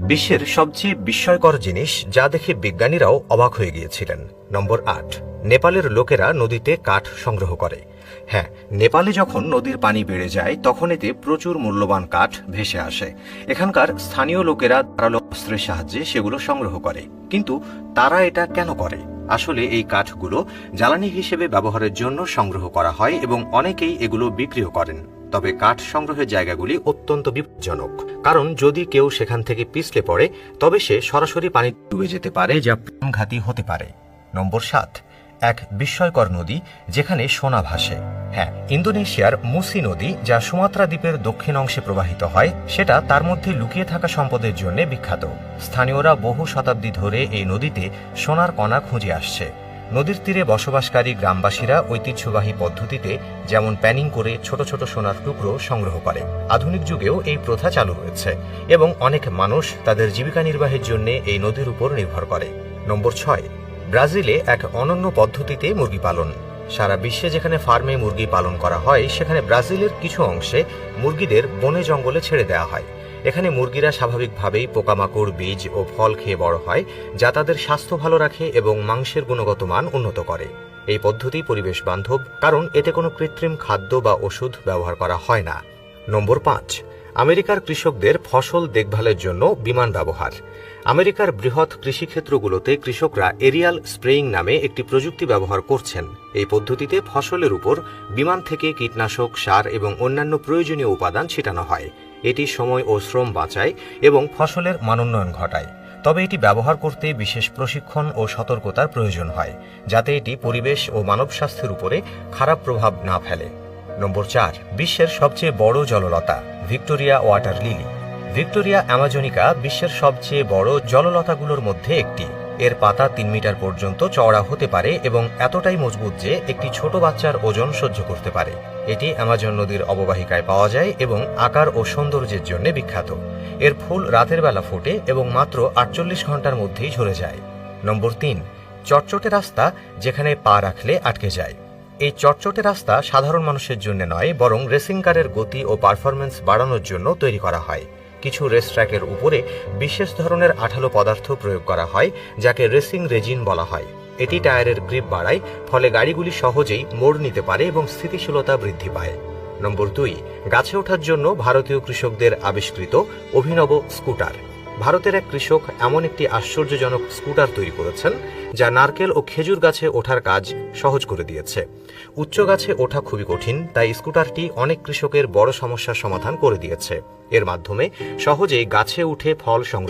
বিশ্বের সবচেয়ে বিস্ময়কর জিনিস যা দেখে বিজ্ঞানীরাও অবাক হয়ে গিয়েছিলেন। নম্বর আট, নেপালের লোকেরা নদীতে কাঠ সংগ্রহ করে। হ্যাঁ নেপালে যখন নদীর পানি বেড়ে যায়, তখন এতে প্রচুর মূল্যবান কাঠ ভেসে আসে। এখানকার স্থানীয় লোকেরা ধারালো অস্ত্রের সাহায্যে সেগুলো সংগ্রহ করে। কিন্তু তারা এটা কেন করে? আসলে এই কাঠগুলো জ্বালানি হিসেবে ব্যবহারের জন্য সংগ্রহ করা হয় এবং অনেকেই এগুলো বিক্রিও করেন। তবে কাঠ সংগ্রহের জায়গাগুলি অত্যন্ত বিপজ্জনক। কারণ যদি কেউ সেখান থেকে পিছলে পড়ে, তবে সে সরাসরি পানি ডুবে যেতে পারে, যা প্রাণঘাতী হতে পারে। নম্বর সাত, এক বিস্ময়কর নদী যেখানে সোনা ভাসে। হ্যাঁ ইন্দোনেশিয়ার মুসি নদী, যা সুমাত্রা দ্বীপের দক্ষিণ অংশে প্রবাহিত হয়, সেটা তার মধ্যে লুকিয়ে থাকা সম্পদের জন্য বিখ্যাত। স্থানীয়রা বহু শতাব্দী ধরে এই নদীতে সোনার কণা খুঁজে আসছে। নদীর তীরে বসবাসকারী গ্রামবাসীরা ঐতিহ্যবাহী পদ্ধতিতে যেমন প্যানিং করে ছোট ছোট সোনার টুকরো সংগ্রহ করে। আধুনিক যুগেও এই প্রথা চালু হয়েছে এবং অনেক মানুষ তাদের জীবিকা নির্বাহের জন্য এই নদীর উপর নির্ভর করে। নম্বর ছয়, ব্রাজিলে এক অনন্য পদ্ধতিতে মুরগি পালন। সারা বিশ্বে যেখানে ফার্মে মুরগি পালন করা হয়, সেখানে ব্রাজিলের কিছু অংশে মুরগিদের বনে জঙ্গলে ছেড়ে দেওয়া হয়। এখানে মুরগিরা স্বাভাবিকভাবেই পোকামাকড়, বীজ ও ফল খেয়ে বড় হয়, যা তাদের স্বাস্থ্য ভালো রাখে এবং মাংসের গুণগত মান উন্নত করে। এই পদ্ধতি পরিবেশ বান্ধব, কারণ এতে কোনো কৃত্রিম খাদ্য বা ওষুধ ব্যবহার করা হয় না। নম্বর পাঁচ, আমেরিকার কৃষকদের ফসল দেখভালের জন্য বিমান ব্যবহার। আমেরিকার বৃহৎ কৃষিক্ষেত্রগুলোতে কৃষকরা এরিয়াল স্প্রেইং নামে একটি প্রযুক্তি ব্যবহার করছেন। এই পদ্ধতিতে ফসলের উপর বিমান থেকে কীটনাশক, সার এবং অন্যান্য প্রয়োজনীয় উপাদান ছিটানো হয়। এটি সময় ও শ্রম বাঁচায় এবং ফসলের মানোন্নয়ন ঘটায়। তবে এটি ব্যবহার করতে বিশেষ প্রশিক্ষণ ও সতর্কতার প্রয়োজন হয়, যাতে এটি পরিবেশ ও মানব স্বাস্থ্যের উপরে খারাপ প্রভাব না ফেলে। নম্বর চার, বিশ্বের সবচেয়ে বড় জললতা, Victoria water lily. Victoria amazonica বিশ্বের সবচেয়ে বড় জললতাগুলোর মধ্যে একটি। এর পাতা তিন মিটার পর্যন্ত চওড়া হতে পারে এবং এতটাই মজবুত যে একটি ছোট বাচ্চার ওজন সহ্য করতে পারে। এটি অ্যামাজন নদীর অববাহিকায় পাওয়া যায় এবং আকার ও সৌন্দর্যের জন্য বিখ্যাত। এর ফুল রাতের বেলা ফোটে এবং মাত্র আটচল্লিশ ঘণ্টার মধ্যেই ঝরে যায়। নম্বর তিন, চটচটে রাস্তা যেখানে পা রাখলে আটকে যায়। এই চটচটে রাস্তা সাধারণ মানুষের জন্য নয়, বরং রেসিং কারের গতি ও পারফরমেন্স বাড়ানোর জন্য তৈরি করা হয়। কিছু রেস ট্র্যাকের উপরে বিশেষ ধরনের আঠালো পদার্থ প্রয়োগ করা হয়, যাকে রেসিং রেজিন বলা হয়। এটি টায়ারের গ্রিপ বাড়ায়, ফলে গাড়িগুলি সহজেই মোড় নিতে পারে এবং স্থিতিশীলতা বৃদ্ধি পায়। নম্বর দুই, গাছে ওঠার জন্য ভারতীয় কৃষকদের আবিষ্কৃত অভিনব স্কুটার। ভারতের এক কৃষক এমন একটি আশ্চর্যজনক স্কুটার তৈরি করেছেন, যা নারকেল ও খেজুর গাছে ওঠার কাজ সহজ করে দিয়েছে। উচ্চ গাছে ওঠা খুবই কঠিন, তাই স্কুটারটি অনেক কৃষকের বড় সমস্যার সমাধান করে দিয়েছে। এর মাধ্যমে সহজেই গাছে উঠে ফল সংগ্রহ